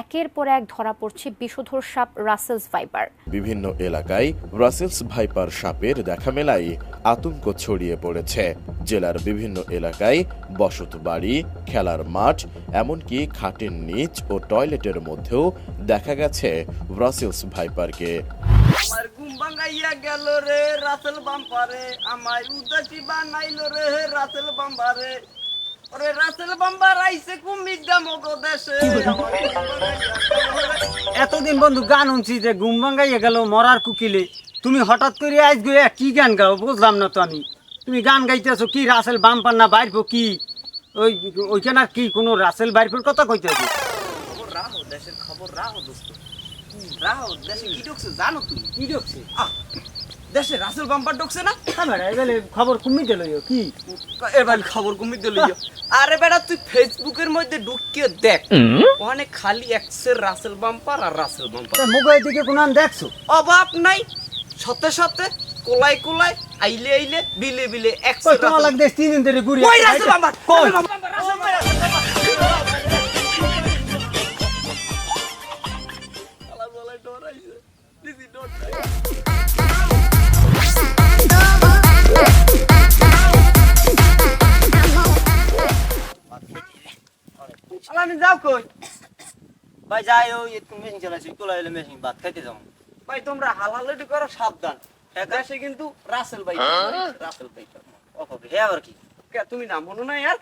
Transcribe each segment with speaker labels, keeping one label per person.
Speaker 1: একের পর এক ধরা পড়ছে বিষধর সাপ রাসেলস ভাইপার।
Speaker 2: বিভিন্ন এলাকায় রাসেলস ভাইপার সাপের দেখা মেলায় আতঙ্ক ছড়িয়ে পড়েছে। জেলার বিভিন্ন এলাকায় বসত বাড়ি খেলার মাঠ এমনকি খাটের নিচ ও টয়লেটের মধ্যেও দেখা গেছে রাসেলস ভাইপারকে।
Speaker 3: আমার ঘুম ভাঙাইয়া গেল রে রাসেল বাম্পারে আমায় উদাসী বানাইলো রে রাসেল বাম্পারে। ওরে রাসেল বাম্বার আইছে দেশে। গেলো রে।
Speaker 4: এতদিন বন্ধু গান শুনছি যে ঘুম ভাঙ্গাইয়া গেল মরার কুকিলে। তুমি হঠাৎ করে আজ গিয়ে কি গান গাও বুঝলাম না তো আমি। তুমি গান গাইতেছো কি রাসেল বাম্পার না বাইরবো কি? ওই ওইখানে আর কি কোনো রাসেল বাইরপোর কথা কইতেছো?
Speaker 3: রাহো দেশের খবর রাহো দোস্ত। রাহো দেশে কি ঢুকছে জানো তুমি?
Speaker 4: কি ঢুকছে?
Speaker 3: আহ, দেশে রাসেল বাম্পার ঢুকছে না?
Speaker 4: এবারে খবর কুমি দিল কি?
Speaker 3: এবার খবর কমি দিল আরে বেটা তুই ফেসবুকের মধ্যে ঢুকিয়ে দেখ। ওখানে খালি এক্সের রাসেল বাম্পার আর রাসেল বাম্পার।
Speaker 4: মোবাইল দিকে কোন দেখছ?
Speaker 3: অভাব নাই। সতে সতে কোলাই কোলাই আইলে আইলে বিলে বিলে এক্সের
Speaker 4: তোমার লাগবে তিন দিন ধরে ঘুরি
Speaker 3: কই রাসেল বাম্পার?
Speaker 4: কই?
Speaker 3: রাসেল বাম্পার আলা বলে ডরাইছে দিদি ডরাই কই?
Speaker 4: ভাই যাই ওই একটু মেশিন চালাইছি কোলা এলে মেশিন ভাত খাইতে যাব।
Speaker 3: ভাই তোমরা হালালেটি করো সাবধান। দেশে কিন্তু রাসেল ভাই রাসেল ভাই
Speaker 4: হে আবার কি?
Speaker 3: কে তুমি নাম মনে নাই আর?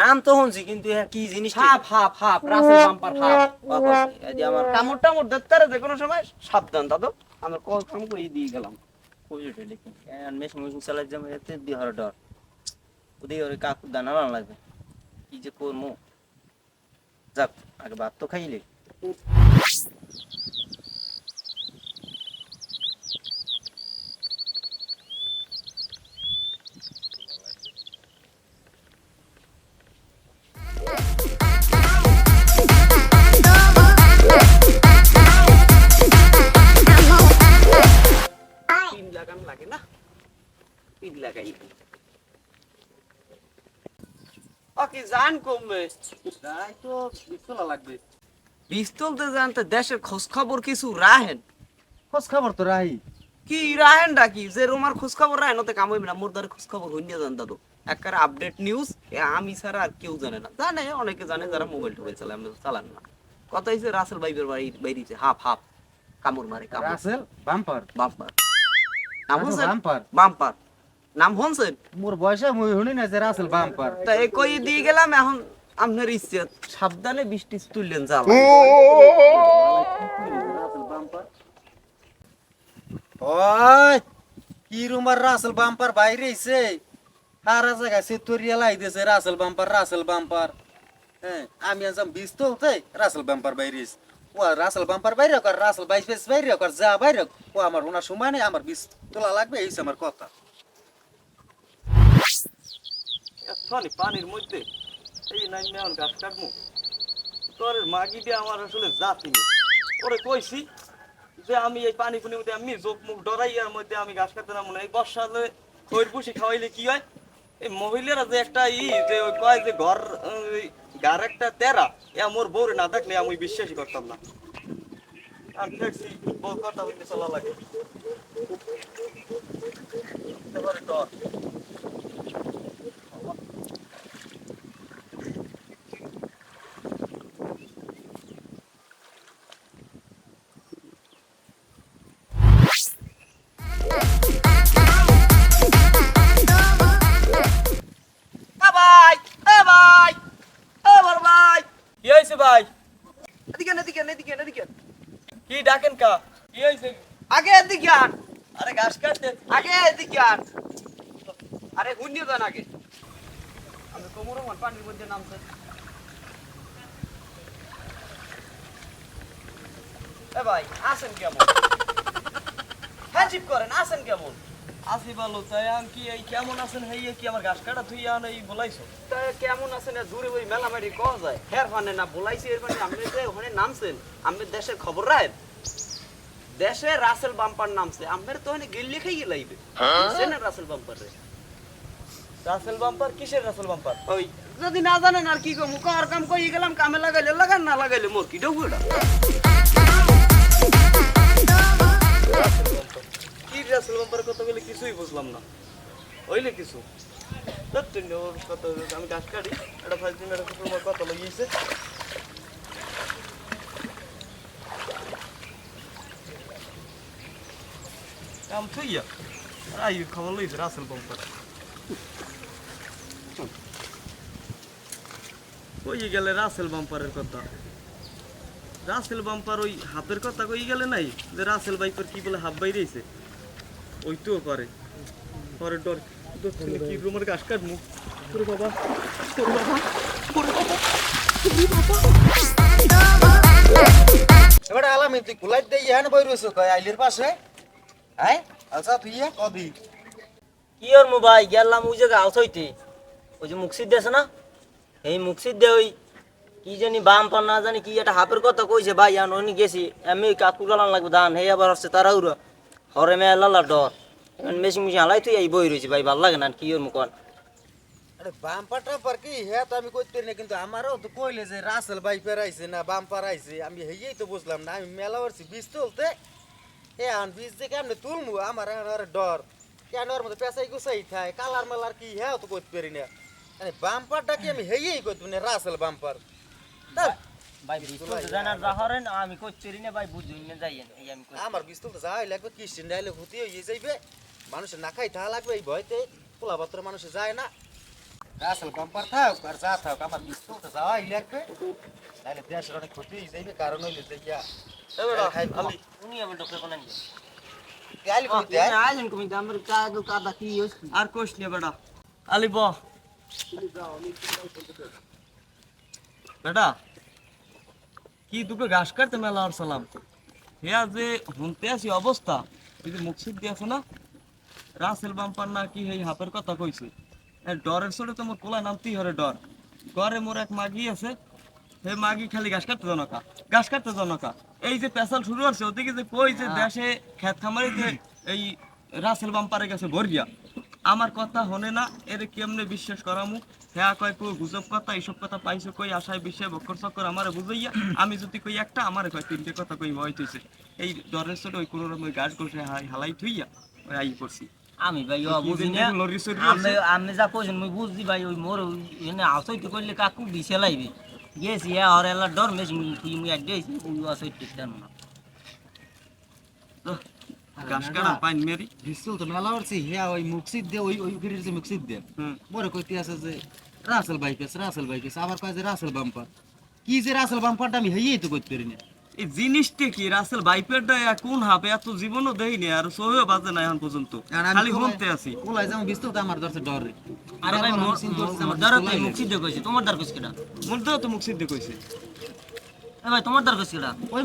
Speaker 4: নাম তো শুনছি কিন্তু হ্যাঁ কি জিনিস
Speaker 3: half half half Russell bumper half.
Speaker 4: আমার
Speaker 3: কামড় টামড় দেখতে যে কোনো সময় সাবধান দাদু। আমরা কল কাম করে দিয়ে গেলাম।
Speaker 4: মেশিন মেশিন চালাই যাব এতে দিয়ে ডর। ওদিকে ওরে কাকুর দানা না লাগবে। কি যে করব? যাক আগে ভাত তো খাইলে
Speaker 3: জান কমবে। তাই তো বিস্তলা লাগবে। বিস্তলতে জানতে দেশের খোঁজ খবর কিছু রাহেন?
Speaker 4: খোঁজ খবর তো রাহি।
Speaker 3: কি রাহেন ডাকি? যে রোমার খোঁজ খবর রাহেন ওতে কামাইবে না। মোর দ্বারা খোঁজ খবর হইনি জান দাদু। একবার আপডেট নিউজ আমি ছাড়া আর কেউ জানে না। জানে অনেকে জানে যারা মোবাইল টোবাইল চালায় আমি চালান না। কথা হয়েছে রাসেল বাইবের বাড়ি বাইরিছে হাফ হাফ। কামড় মারে কামড়।
Speaker 4: Russell bumper.
Speaker 3: Bumper.
Speaker 4: Bumper.
Speaker 3: Bumper. নাম হনছেন
Speaker 4: মোর বয়সে মুই শুনি না যে রাসেল বাম্পার।
Speaker 3: তা এই কই দিয়ে গেলাম এখন আপনার ইচ্ছে। সাবধানে বৃষ্টি তুললেন যা
Speaker 4: ওই কি রুমার রাসেল বাম্পার বাইরে আইছে সারা জায়গায় সে তরিয়া লাই দিয়েছে রাসেল বাম্পার রাসেল বাম্পার। হ্যাঁ আমি আনসাম বিষ তো উঠে রাসেল বাম্পার বাইরে ও রাসেল বাম্পার বাইরে কর রাসেল বাইশ বাইশ বাইরে হোক আর যা বাইরে ও আমার ওনার সময় নেই আমার বিষ তোলা লাগবে এই আমার কথা।
Speaker 3: সরি পানির মধ্যে এই নাই মেহন গাছ কাটমু। তোর মাগি দিয়ে আমার আসলে জাতি ওরে কইছি যে আমি এই পানি পুনির মধ্যে আমি চোখ মুখ ডরাইয়ার মধ্যে আমি গাছ কাটতে না। মনে হয় বর্ষালে খৈর পুষি খাওয়াইলে কি হয়? এই মহিলারা যে একটা ই যে ওই কয় যে ঘর গার একটা তেরা, এ মোর বউরে না দেখলে আমি বিশ্বাসই করতাম না। আর দেখছি বউ কথা হইতে চলা লাগে
Speaker 5: কি কা হয়েছে?
Speaker 3: আগে এদিকে আন।
Speaker 5: আরে ঘাস কাটতে?
Speaker 3: আগে এদিকে আন। আরে হুন্নিও দেন আগে। আমি কোমর রহমান পানির মধ্যে নামছে। এ ভাই আসেন কেমন? হ্যাঁ জিপ করেন আসেন কেমন?
Speaker 5: আসি ভালো তাই আম কি এই কেমন আছেন? হাইয়া কি আমার ঘাস কাটা তুই আন এই বলাইছো?
Speaker 3: তা কেমন আছেন? দূরে ওই মেলামারি কওয়া যায়? হের ফানে না বলাইছি এর মানে আপনি যে ওখানে নামছেন আপনি দেশের খবর রাখেন দেশে রাসেল বাম্পার নামছে। আমের তো ওখানে গেল্লি খাই গেলাইবে বুঝছেন না রাসেল বাম্পার রে?
Speaker 5: রাসেল বাম্পার কিসের রাসেল বাম্পার
Speaker 3: ওই
Speaker 5: যদি না জানেন আর কি কমু কার কাম কই গেলাম কামে লাগাইলে লাগান না লাগাইলে মোর কি এটা? কি রাসেল বাম্পার কথা বলে কিছুই বুঝলাম না। হইলে কিছু। আমি গাছ কাটি। একটা ফাইভ দিন একটা কথা লাগিয়েছে। কাম থইয়া আই খবর লইছে রাসেল বাম্পার কই গেলে রাসেল বাম্পারের কথা রাসেল বাম্পার ওই হাফের কথা কই গেলে নাই যে রাসেল বাইপার কি বলে হাফ বাইরেছে ওই তো পারে পরে ডর কি রুমের গাছ কাটমু ওরে বাবা ওরে বাবা ওরে বাবা
Speaker 4: এবারে আলামি তুই কুলাই দিয়ে হ্যান বই রইছ কয় আইলির পাশে হ্যাঁ আচ্ছা তুই কদি
Speaker 6: কি ওর মোবাইল? গেলাম ওই জায়গায় আউস হইতে। ওই যে মুকসিদ দেছে না? এই মুকসিদ দে ওই কি জানি বাম পান না জানি কি একটা হাফের কথা কইছে ভাই আন ওনি গেছি আমি কাকু গালান লাগবে ধান হে আবার আসছে তারা উড়া হরে মে লালা ডর। এখন মেশিন মেশিন হালাই তুই এই বই রয়েছে ভাই ভালো লাগে না কি ওর মুখ
Speaker 4: আরে। বাম্পারটা পার কি? হ্যাঁ তো আমি কইতে না কিন্তু আমারও তো কইলে যে রাসেল বাইপার আইছে না বাম্পার আইছে আমি হেই তো বুঝলাম না আমি মেলা করছি বীজ তুলতে এ আন বীজ আমি তুলমু? আমার আর ডর। কেন ওর মধ্যে পেঁচাই গুছাই থাকে কালার মালার কি? হ্যাঁ তো কইতে পারি না। মানে বাম্পারটা কি আমি হেই কইতে না? রাসেল বাম্পার।
Speaker 6: ভাই বিস্কুট জানার রাহরেন আমি কইতে না ভাই বুঝুই না যাই এই আমি
Speaker 4: আমার বীজ তুলতে যাই লাগবে হুতি হয়ে যাইবে। মানুষের না খাই থা লাগবে এই ভয়তে। পোলা পাত্র মানুষে যায় না। রাসেল বাম্পার থাক আর যা থাক আমার বীজ তুলতে যাওয়াই লাগবে। তাহলে দেশের অনেক ক্ষতি হয়ে যাইবে কারণ হইলে যে
Speaker 3: আর কোশ নে বেটা। আলি ব। বেটা কি দুটো ঘাস কাটতে মেলা আর সালাম। হেয়া যে হুনতে আসি অবস্থা। এই যে মুকসিদ দিয়ে আছে না? রাসেল বাম্পার না কি এই হাপের কথা কইছে? এ ডরের সরে তো মোর কোলা নামতেই হরে ডর। ঘরে মোর এক মাগি আছে। হে মাগি খালি ঘাস কাটতে জনকা ঘাস কাটতে জনকা এই যে পেশাল শুরু হচ্ছে ওদিকে যে কই যে দেশে খেত খামারিতে এই রাসেল বাম্পারে গেছে ভরিয়া আমার কথা হনে না এর কেমনে বিশ্বাস করামু? হ্যাঁ কয় কই গুজব কথা এইসব কথা পাইছো কই? আশায় বিষয়ে বক্কর চক্কর আমারে বুঝাইয়া আমি যদি কই একটা আমারে কয় তিনটে কথা কই ভয় হইতেছে। এই ডরের সরে ওই কোনো রকম গাছ করছে হাই হালাই থুইয়া ওই আই করছি।
Speaker 6: আমি ভাই ও বুঝি না? আমি আমি যা কইছেন মুই বুঝছি ভাই ওই মোর এনে আসইতে করলে কাকু দিছে লাইবে। গেছি আর এলা ডর মেশিন তুই মুই আড আইছি ওই আছে ঠিক জানো না
Speaker 3: ঘাস কাটা পাইন মেরি
Speaker 4: বিস্তুল তো মেলা করছি হ্যাঁ ওই মুকসিদ দে ওই ওই ফিরির যে মুকসিদ দে বড় কইতে আছে যে রাসেল বাইকেস রাসেল বাইকেস আবার কয় যে রাসেল বাম্পার কি যে রাসেল বাম্পারটা আমি হেই তো করতে পারি না
Speaker 3: এই জিনিসটা কি রাসেল বাইপেরটা কোন হাবে এত জীবনও আর সহিও বাজে না এখন পর্যন্ত। খালি আছি।
Speaker 4: তো আমার দরছে ডর
Speaker 6: আরে ভাই মোর তো মুক্তি দে কইছি তোমার দ্বার কইছি কেডা
Speaker 3: তো মুখ সিদ্ধ কইছে
Speaker 6: এ ভাই তোমার দ্বার কইছি কেডা
Speaker 4: ওই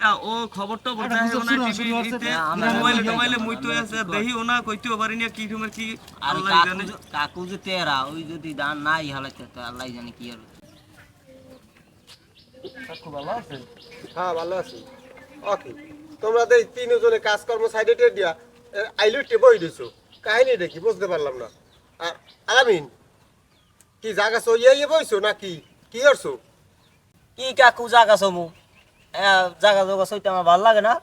Speaker 3: আ, ও খবরটা বলতে হয়
Speaker 4: গুজব
Speaker 3: না
Speaker 4: শুরু- শুরু হচ্ছে
Speaker 3: টিভিতে
Speaker 4: যে
Speaker 3: মোবাইলে মুই তো আছে দেখি ওনা কইতেও পারি না কি রকমের কি
Speaker 6: আর কাকু
Speaker 3: জানে।
Speaker 6: যে- কাকু যে তেরা ওই যদি দান নাই হালাইতে তো আল্লাহ জানে কি আর
Speaker 3: খুব ভালো আছে
Speaker 7: হ্যাঁ ভালো আছি। ওকে তোমরা তো এই তিনজনে কাজকর্ম সাইডে টের দিয়া আইলুটে বই দিছো। কাহিনী দেখি বুঝতে পারলাম না। আর আলামিন কি জায়গা সইয়া ইয়ে বইছো নাকি? কি করছ?
Speaker 6: কি কাকু জাগা সমু জাগা জাগা সইতে আমার ভালো লাগে না।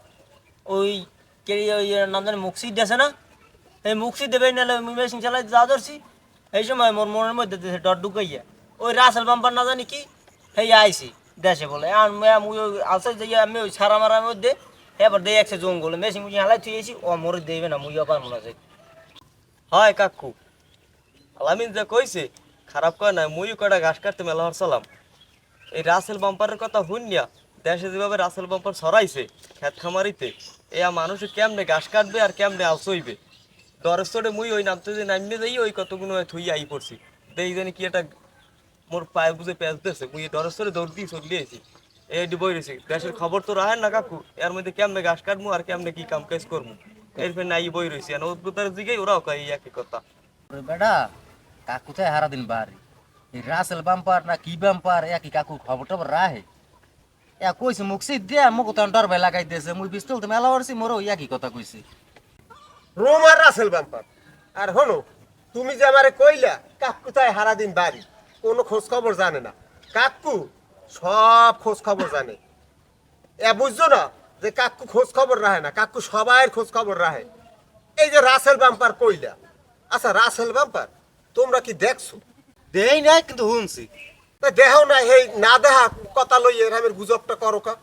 Speaker 6: ওই কে ওই নাম জানি মুক্সিদ দেছে না? এই মুক্সিদ দেবে নাহলে মেশিন চালাই যা ধরছি। এই সময় মোর মনের মধ্যে ডর ঢুকাইয়া। ওই রাসেল বাম্পার না জানি কি সেই আইছি। দেশে বলে। আর মুই আমি ওই সারা মারার মধ্যে এবার দেই একসে জঙ্গলে। মেশিন মুশিন হালাই থুয়েছি ও মরে দেবে না, মুই আবার মনে যে
Speaker 5: হয় কাকু। আলামিন যে কইছে, খারাপ কয় না, মুই কয়টা ঘাস কাটতে মেলা হরসালাম। এই রাসেল বাম্পারের কথা শুনিয়া দেশে যেভাবে রাসেল বাম্পার ছড়াইছে, খেত খামারিতে, এয়া মানুষে কেমনে ঘাস কাটবে আর কেমনে আলসইবে চড়ে মুই ওই নামতে যে নামিয়ে যাই, ওই কতগুলো থুই আই পড়ছি। দেই জানি কি একটা মোর পায়ে বুঝে পেঁচ দিয়েছে মুই ডরের চড়ে দৌড় দিয়ে চলে এসেছি এই বই রয়েছে দেশের খবর তো রাখেন না কাকু এর মধ্যে কেমনে ঘাস কাটবো আর কেমনে কি কাম কাজ করব এরপর নাই বই রয়েছে আর অদ্ভুতার দিকে ওরাও কয় একই কথা।
Speaker 4: ওরে বেটা কাকু তো হারা দিন বাড়ি এই রাসেল বাম্পার না কি বাম্পার একই কাকু খবর টবর রাহে? এ কইছে মুকসিদ দিয়া মোক তো ডর ভাই লাগাই দিয়েছে মুই বিস্তুল তো মেলা করছি মোরও একই কথা কইছে।
Speaker 7: রোম আর রাসেল বাম্পার। আর হলো তুমি যে আমারে কইলা কাক কোথায় হারা দিন বাড়ি কোনো খোঁজ খবর জানে না। কাকু সব খোঁজ খবর জানে। এ বুঝছ না যে কাকু খোঁজ খবর রাখে না কাকু সবাই খোঁজ খবর রাখে। এই যে রাসেল বাম্পার কইলা। আচ্ছা রাসেল বাম্পার তোমরা কি দেখছ?
Speaker 4: দেই নাই কিন্তু শুনছি।
Speaker 7: তা দেখাও না এই না দেখা কথা লই এরামের গুজবটা করো কা।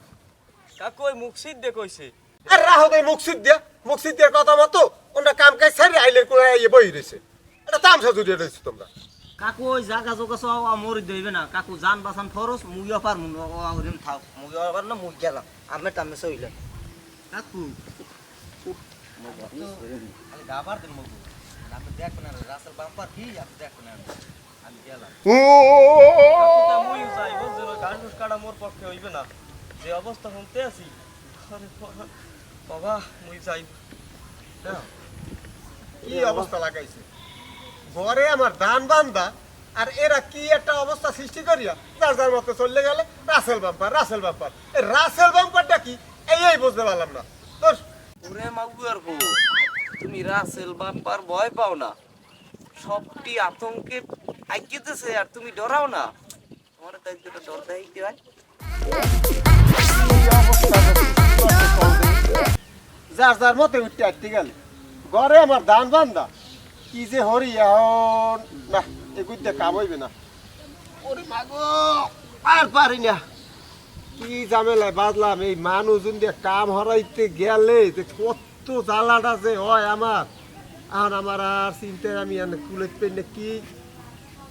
Speaker 5: কাকু ওই মুকসিদ দে কইছে।
Speaker 7: আর রাহো দেয় মুকসিদ দিয়া মুকসিদ দিয়ার কথা মতো ওনার কাম কাজ ছাড়ি আইলে করে ইয়ে বই রয়েছে এটা তামসা জুড়িয়ে রয়েছে তোমরা।
Speaker 6: কাকু ওই জাগা জোগা সব মরি দইবে না। কাকু জান বাসান ফরস মুই অপার মুন থাক। মুই অপার না মুই গেলাম। আমি টামে সইলে কাকু। গাবার দিন মগু। আমি দেখো না রাসেল বাম্পার কি আমি দেখো না। আমি গেলাম।
Speaker 5: মুই যাই ওই কাটা মোর পক্ষে হইবে না। যে অবস্থা শুনতে আছি। আরে বাবা, বাবা মুই যাই।
Speaker 7: কি অবস্থা লাগাইছে? ঘরে আমার দান বান্দা আর এরা কি একটা অবস্থা সৃষ্টি করিয়া যার যার মতো চলে গেলে রাসেল বাম্পার রাসেল বাম্পার। এই রাসেল বাম্পারটা কি? এই এই বুঝতে পারলাম না। তোর
Speaker 3: ওরে মাগুয়ার হো তুমি রাসেল বাম্পার ভয় পাও না। সবটি আতঙ্কে আইকেতেছে আর তুমি ডরাও না। তোমার যেটা ডর দেয় কি হয়?
Speaker 7: যার যার মতে উঠতে আটতে গেলে। ঘরে আমার দান বান্দা কি যে হরি এখন না এগুলো দিয়ে কাম হইবে না। ওরে মাগো আর পারি না। কি ঝামেলায় বাজলাম এই মানুষজন দিয়ে কাম হরাইতে গেলে যে কত জ্বালাটা যে হয় আমার। আর আমার আর চিন্তায় আমি কুলেত পেনে কি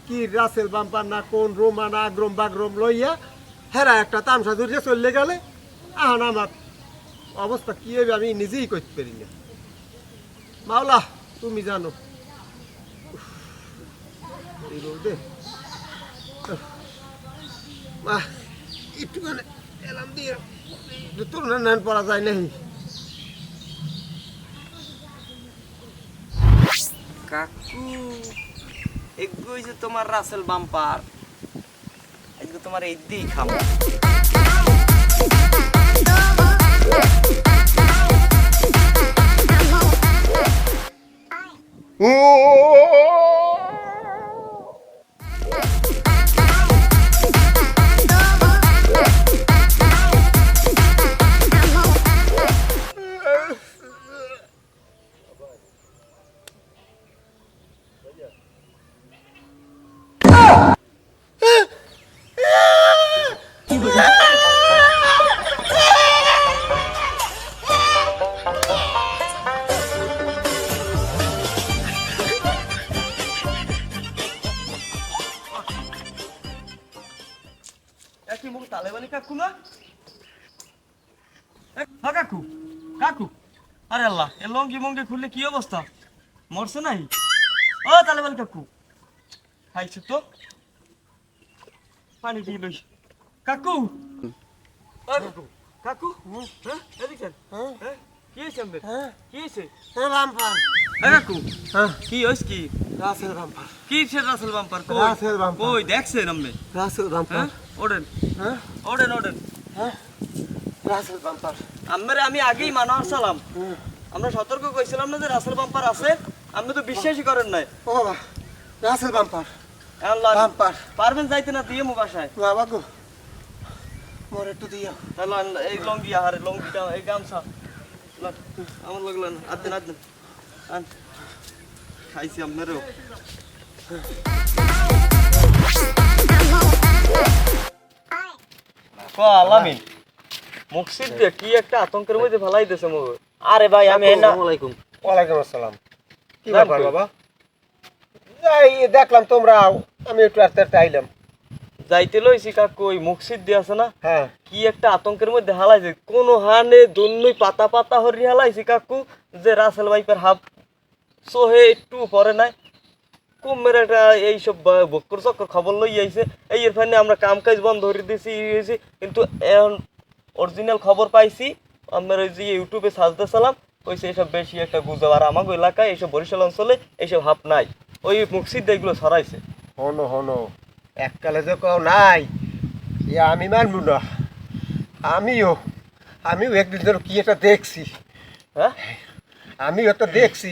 Speaker 7: কি রাসেল বাম্পার না কোন রোমা না আগ্রম বাগ্রম লইয়া হেরা একটা তামসা ধরিয়ে চললে গেলে। এখন আমার অবস্থা কি হবে আমি নিজেই করতে পারি না। মাওলা তুমি জানো। এই রোদে আহ, একটুখানি এলাম দিয়ে তোর নান পড়া যায় নাই
Speaker 3: কাকু এগু হইছে তোমার রাসেল বাম্পার আজকে তোমার এই দিই খাব।
Speaker 5: একই লঙ্গি মঙ্গি খুললে কি অবস্থা? মরছে নাই? ও তালেবানি কাকু। খাইছে তো। পানি দিয়ে লই। কাকু! কাকু। কাকু হ্যাঁ এদিকে হ্যাঁ। কি হয়েছে আমাদের কি হয়েছে?
Speaker 7: বাম্পার
Speaker 5: হ্যাঁ কাকু। কি হয়েছে কি?
Speaker 7: রাসেল বাম্পার
Speaker 5: কি সে রাসেল বাম্পার কই?
Speaker 7: Russell bumper.
Speaker 5: কই দেখছেন আপনি
Speaker 7: রাসেল বাম্পার
Speaker 5: হ্যাঁ ওড়েন
Speaker 7: হ্যাঁ।
Speaker 5: ওড়েন ওড়েন
Speaker 7: রাসেল বাম্পার
Speaker 5: আমরা আমি আগেই মানা সালাম। আমরা সতর্ক কইছিলাম না যে রাসেল বাম্পার আছে আপনি তো বিশ্বাসই করেন নাই।
Speaker 7: ও বাবা রাসেল বাম্পার।
Speaker 5: আল্লাহ
Speaker 7: বাম্পার।
Speaker 5: পারবেন যাইতে না দিয়ে মু বাসায়
Speaker 7: বাবা গো মোর একটু দিও।
Speaker 5: তাহলে আন- এই লঙ্গি আহারে লঙ্গিটা এই গামছা। আমার লাগলেন আদিন আদিন আন। খাইছি আপনারও। ক আলামিন? মুকসিদ দিয়ে কি একটা আতঙ্কের মধ্যে ফেলাই দিয়েছে মগ?
Speaker 6: আরে ভাই আমি না
Speaker 5: আলাইকুম।
Speaker 7: ওয়ালাইকুম আসসালাম। কি ব্যাপার বাবা? এই দেখলাম তোমরা আমি একটু আস্তে আস্তে আইলাম।
Speaker 5: যাইতে লইছি কাকু ওই মুকসিদ দিয়ে আছে না?
Speaker 7: হ্যাঁ।
Speaker 5: কি একটা আতঙ্কের মধ্যে হালাইছে। কোন হানে দন্যই পাতা পাতা হরি হালাইছে কাকু যে রাসেল বাইপের হাফ সোহে একটু পরে নাই। কুমের একটা এইসব বক্কর চক্কর খবর লই আইছে। এই এর ফাইনে আমরা কাম কাজ বন্ধ করে দিছি কিন্তু এখন অরিজিনাল খবর পাইছি। আমরা ওই যে ইউটিউবে সাজতে সালাম কইছে এইসব বেশি একটা গুজব আর আমাকে এলাকায় এইসব বরিশাল অঞ্চলে এইসব হাফ নাই। ওই মুকসিদ এগুলো ছড়াইছে।
Speaker 7: হনো হনো এককালে যে কও নাই এ আমি মানবো না। আমিও আমিও একদিন ধরে কি একটা দেখছি।
Speaker 5: হ্যাঁ?
Speaker 7: আমিও একটা দেখছি।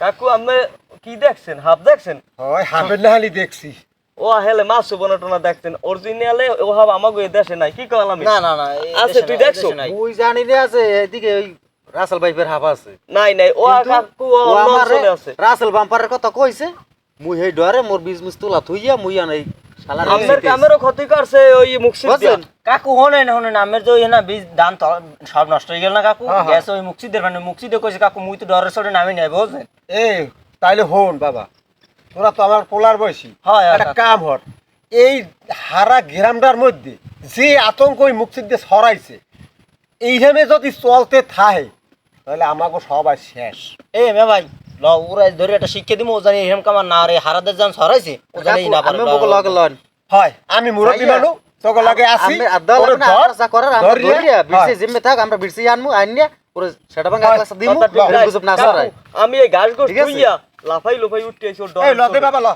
Speaker 5: কাকু আপনি কি দেখছেন? হাফ দেখছেন?
Speaker 7: হয় হাফের নাহালি দেখছি।
Speaker 5: ও হেলে মাছ বোনা টোনা দেখতেন। অরিজিনালে ও হাব আমাকে এই দেশে নাই কি কল আমি?
Speaker 6: না না না
Speaker 5: আছে, তুই দেখছ?
Speaker 6: নাই।
Speaker 4: ওই জানি রে আছে এদিকে ওই রাসেল ভাইপের হাফ আছে।
Speaker 5: নাই নাই ও কাকু
Speaker 4: ও আমারে
Speaker 5: আছে।
Speaker 4: রাসেল বাম্পারের কথা কইছে মুই হেই ডরে মোর বিজনেস তোলা থইয়া মুই আনাই
Speaker 5: আপনার কামেরও ক্ষতি করছে ওই মুকসিদ দিয়া।
Speaker 6: কাকু হনে না হনে না আমের তো না বীজ ধান সব নষ্ট হয়ে গেল না কাকু?
Speaker 7: হ্যাঁ, হ্যাঁ।
Speaker 6: গ্যাস ওই মুক্তিদের মানে মুক্তিদে কইছে কাকু মুই তো ডরের সরে নামি নাই বুঝছেন?
Speaker 7: এই তাইলে হন বাবা। তোরা তো আমার পোলার বয়সী। একটা। কাম হর এই হারা গ্রামটার মধ্যে যে আতঙ্ক ওই মুক্তিদের ছড়াইছে এইভাবে যদি চলতে থাকে তাহলে আমাকে সবাই শেষ।
Speaker 6: এ মে ভাই ল ওরা ধরে একটা শিক্ষা দিমু ও জানি এরকম কামার না রে হারাদের জান সরাইছে ও জানি না পারে
Speaker 4: আমি লগে লন।
Speaker 7: হয় আমি মুরব্বী। মানুষ তোকে লাগে আসি
Speaker 4: করার আমরা
Speaker 7: ধরিয়া,
Speaker 4: জিম্মে থাক আমরা বিরসি আনমু আইনিয়া পুরো সেটা ভাঙা ক্লাস দিমু। গুজব না সরাই
Speaker 5: আমি এই ঘাস গোস তুইয়া লাফাই লাফাই উঠতে আইছি ওর
Speaker 7: এই
Speaker 5: ডর
Speaker 7: লতে বাবা ল।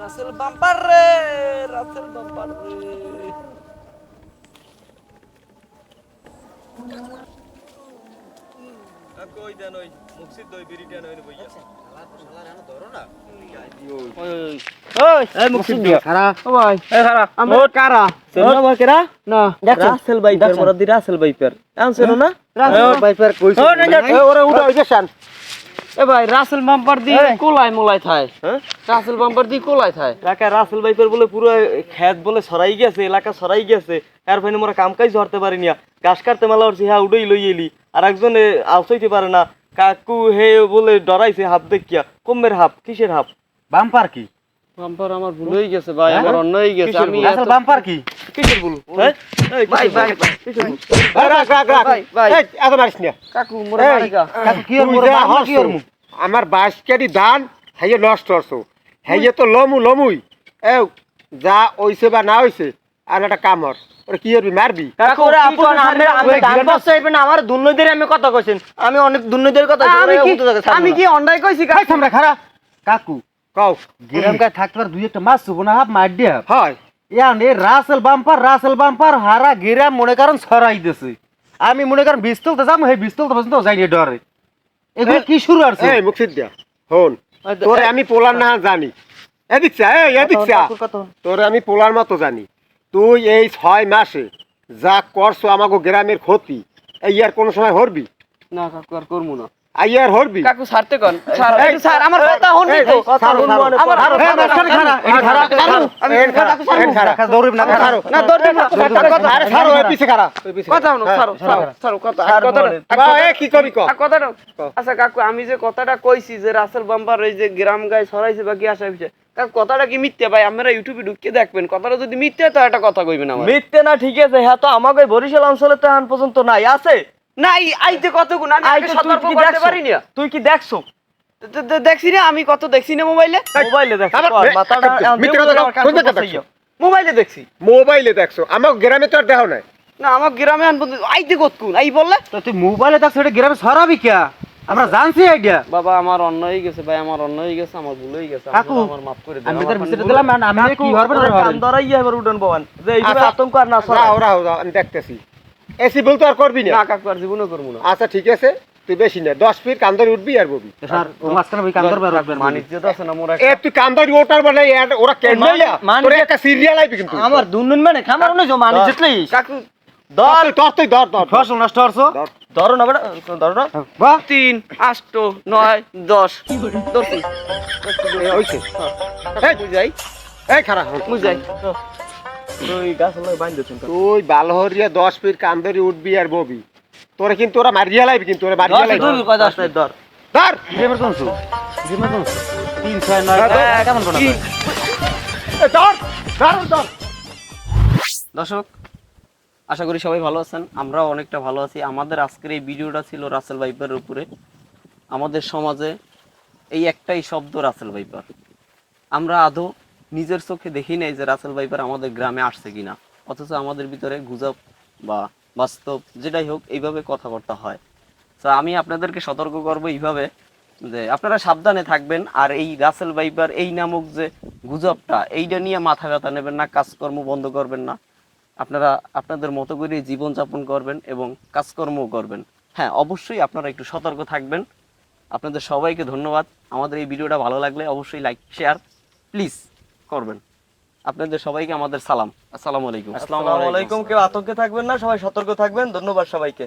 Speaker 5: রাসেল বাম্পার রে রাসেল বাম্পার রে। দেন ওই মুকসিদ দই বইয়া। রাসেল
Speaker 8: বাম্পার কোলাই মোলাই থায়। রাসেল বাম্পার কোলাই থায়।
Speaker 5: রাসেল বাইপার বলে পুরো খেত বলে সরাই গেছে এলাকা সরাই গেছে। এর ফাইনে মোরা কাম কাজ ধরতে পারি না ঘাস কাটতে মেলা উঠছি হ্যাঁ উড়েই লই এলি। আর একজনে আলসাইতে পারে না। কাকু হে বলে ডরাইছে হাফ দেখিয়া। কমের হাফ কিসের হাফ
Speaker 4: বাম্পার কি?
Speaker 8: বাম্পার আমার ভুল হয়ে গেছে ভাই আমার অন্য হয়ে গেছে আমি
Speaker 5: ভুল?
Speaker 4: বাম্পার কি?
Speaker 5: কিসের হ্যাঁ?
Speaker 8: ভাই ভাই ভাই
Speaker 7: রাখ রাখ রাখ
Speaker 8: ভাই,
Speaker 7: এত মারিস না।
Speaker 8: কাকু মোরা
Speaker 4: কাকু কি ওর মোর কি ওর মু
Speaker 7: আমার বাইশ কেডি ধান হাইয়ে নষ্ট করছ হাইয়ে তো লমু লমুই। এ যা হইছে বা না হইছে আর একটা কাম হর ওরে কি করবি মারবি?
Speaker 6: আমার দুর্নীতির আমি কথা কইছেন আমি অনেক দুর্নীতির কথা
Speaker 8: আমি কি আমি কি অন্যায় কইছি
Speaker 4: কাকু?
Speaker 7: কও।
Speaker 4: গিরাম গায় দুই একটা মাছ শুবো না হাফ মার দিয়া
Speaker 7: হয়।
Speaker 4: ইয়ান এ রাসেল বাম্পার রাসেল বাম্পার হারা গিরাম মনে করেন ছড়াই দিছে। আমি মনে করেন বিষ তুলতে যাব সেই বিষ তুলতে পর্যন্ত যাইনি ডরে। এগুলো কি শুরু আছে
Speaker 7: এই মুখিদ দিয়া হন। তোরে আমি পোলার না জানি। এদিক চা এই এদিক চা। তোরে আমি পোলার মতো জানি। তুই এই ছয় মাসে যা করছ আমাকে গ্রামের ক্ষতি এই আর কোনো সময় হরবি
Speaker 8: না কাকু আর করমু না
Speaker 7: আই আর হরবি
Speaker 8: কাকু ছাড়তে কোন স্যার আমার কথা তো
Speaker 5: কথা না,
Speaker 8: আমার।
Speaker 4: দৌড়িব না
Speaker 7: আরে
Speaker 8: না কথা
Speaker 7: আরে ছাড়ো, পিছে খাড়া, এই পিছে
Speaker 8: কথা। ছাড়ো ছাড়ো কথা
Speaker 7: বা, এই কি কবি ক
Speaker 8: আর কথাটা আচ্ছা কাকু আমি যে কথাটা কইছি যে রাসেল বাম্পার এই যে গ্রাম গায়ে ছড়াইছে বা কি আসা বিষয় কাকু কথাটা কি মিথ্যে? ভাই আমরা ইউটিউবে ঢুকিয়ে দেখবেন। কথাটা যদি মিথ্যে তো একটা কথা কইবেন আমার।
Speaker 5: মিথ্যে না ঠিক আছে। হ্যাঁ তো আমাকে বরিশাল অঞ্চলে তো এখন পর্যন্ত নাই আছে?
Speaker 8: না এই আইতে কত গুণ আমি
Speaker 5: আই
Speaker 8: আগে সতর্ক করতে পারি না।
Speaker 5: তুই কি দেখছ?
Speaker 8: দেখছি না আমি কত দেখছি না মোবাইলে?
Speaker 5: মোবাইলে দেখছ তোর মাথাটা।
Speaker 7: দেখছ?
Speaker 8: মোবাইলে দেখছি।
Speaker 7: মোবাইলে দেখছ। আমার গ্রামে তো আর দেহ নাই।
Speaker 8: না আমার গ্রামে আন বন্ধু আইতে কত গুণ আই বললে?
Speaker 4: তো তুই মোবাইলে থাকছে ওটা গ্রামে ছড়াবি কে? আমরা জানছি আইডিয়া।
Speaker 8: বাবা আমার অন্য হয়ে গেছে ভাই আমার অন্য হয়ে গেছে আমার ভুল হয়ে গেছে
Speaker 4: কাকু,
Speaker 8: আমার মাফ করে দেন
Speaker 4: আমি তোর
Speaker 8: ভুল-
Speaker 4: দিলাম আর আমি কি হবে না
Speaker 5: কান ধরাইয়া এবার উঠেন ভবান। যে এইভাবে
Speaker 7: আচ্ছা,
Speaker 5: আতঙ্ক আর না
Speaker 7: রাও রাও আমি দেখতেছি। এসি বলতো আর করবি না।
Speaker 8: না কাকু আর জীবনে করব না।
Speaker 7: আচ্ছা ঠিক আছে তুই বেশি না দশ ফিট কান্দরি উঠবি আর ববি।
Speaker 4: স্যার ও মাঝখানে ওই কান্দর বের হবে
Speaker 8: মানিজ্য তো আছে না মোর
Speaker 7: এ তুই কান্দরি ওটার মানে ওরা কেন
Speaker 6: মানে-
Speaker 7: তোর একটা সিরিয়াল আইবি কিন্তু।
Speaker 6: আমার দুর্নীতি মানে খামার নয় মানে জিতলেই
Speaker 8: কাকু
Speaker 7: ধর তুই ধর তুই ধর ধর ধর।
Speaker 4: ফসল নষ্ট হরছো
Speaker 5: ধরো। না বেটা ধরো না।
Speaker 4: বাহ।
Speaker 8: তিন আষ্ট নয় দশ।
Speaker 7: এই,
Speaker 8: বুঝাই
Speaker 7: এই। খারাপ
Speaker 8: বুঝাই
Speaker 5: তুই গাছ লাগে বাইন
Speaker 7: তুই বালহরিয়া দশ ফিট কান্দরি উঠবি আর ববি। তোরে কিন্তু ওরা মারিয়া লাইবি কিন্তু ওরা মারিয়া লাইবি।
Speaker 6: দূর কয় দশ।
Speaker 5: ধর।
Speaker 7: ধর।
Speaker 4: গেমের গেমের তিন ছয় নয়
Speaker 7: হ্যাঁ,
Speaker 4: কেমন কোন
Speaker 7: ধর। ধর ধর।
Speaker 8: দর্শক আশা করি সবাই ভালো আছেন, আমরাও অনেকটা ভালো আছি। আমাদের আজকের এই ভিডিওটা ছিল রাসেল ভাইপারের উপরে। আমাদের সমাজে এই একটাই শব্দ, রাসেল ভাইপার। আমরা আদৌ নিজের চোখে দেখি নাই যে রাসেল ভাইপার আমাদের গ্রামে আসছে কিনা। অথচ আমাদের ভিতরে গুজব বা বাস্তব যেটাই হোক, এইভাবে কথাবার্তা হয়। তো আমি আপনাদেরকে সতর্ক করব এইভাবে যে আপনারা সাবধানে থাকবেন আর এই রাসেল ভাইপার, এই নামক যে গুজবটা, এইটা নিয়ে মাথা ব্যথা নেবেন না, কাজকর্ম বন্ধ করবেন না। আপনারা আপনাদের মতো করে জীবনযাপন করবেন এবং কাজকর্মও করবেন। হ্যাঁ অবশ্যই আপনারা একটু সতর্ক থাকবেন। আপনাদের সবাইকে ধন্যবাদ। আমাদের এই ভিডিওটা ভালো লাগলে অবশ্যই লাইক শেয়ার প্লিজ করবেন। আপনাদের সবাইকে আমাদের সালাম। আসসালামু আলাইকুম।
Speaker 5: আসসালামু আলাইকুম। কেউ আতঙ্কে থাকবেন না সবাই সতর্ক থাকবেন। ধন্যবাদ সবাইকে।